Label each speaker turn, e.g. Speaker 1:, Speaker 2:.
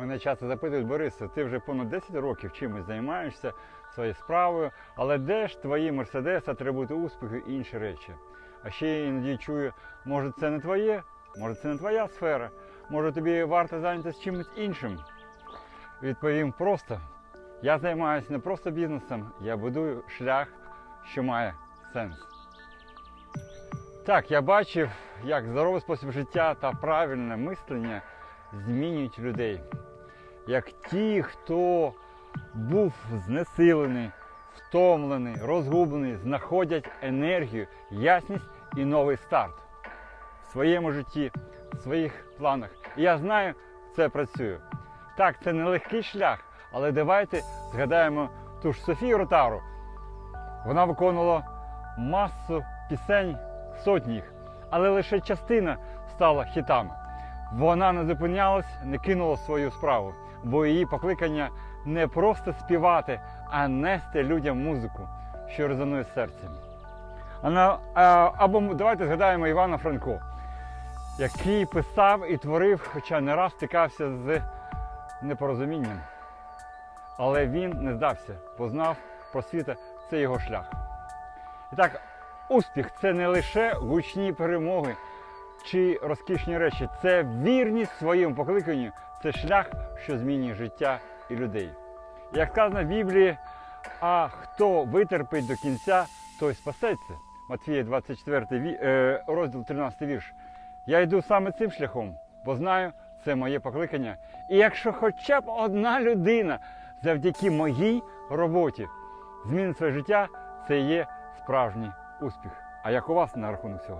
Speaker 1: Мене часто запитують, Борисе, ти вже понад 10 років чимось займаєшся своєю справою, але де ж твої мерседес, атрибути успіху і інші речі? А ще я іноді чую, може це не твоє, може це не твоя сфера, може тобі варто зайнятися чимось іншим. Відповім просто: я займаюся не просто бізнесом, я будую шлях, що має сенс. Так, я бачив, як здоровий спосіб життя та правильне мислення змінюють людей. Як ті, хто був знесилений, втомлений, розгублений, знаходять енергію, ясність і новий старт в своєму житті, в своїх планах. І я знаю, це працює. Так, це не легкий шлях, але давайте згадаємо ту ж Софію Ротару. Вона виконувала масу пісень, сотні їх, але лише частина стала хітами. Вона не зупинялась, не кинула свою справу, бо її покликання не просто співати, а нести людям музику, що резонує з серцем. Або давайте згадаємо Івана Франко, який писав і творив, хоча не раз стикався з непорозумінням. Але він не здався, познав просвіта це його шлях. І так, успіх це не лише гучні перемоги чи розкішні речі, це вірність своєму покликанню, це шлях, що змінює життя і людей. Як сказано в Біблії, а хто витерпить до кінця, той спасеться. Матвія 24 е, розділ 13 вірш. Я йду саме цим шляхом, бо знаю, це моє покликання. І якщо хоча б одна людина завдяки моїй роботі змінить своє життя, це є справжній успіх. А як у вас на рахунок цього?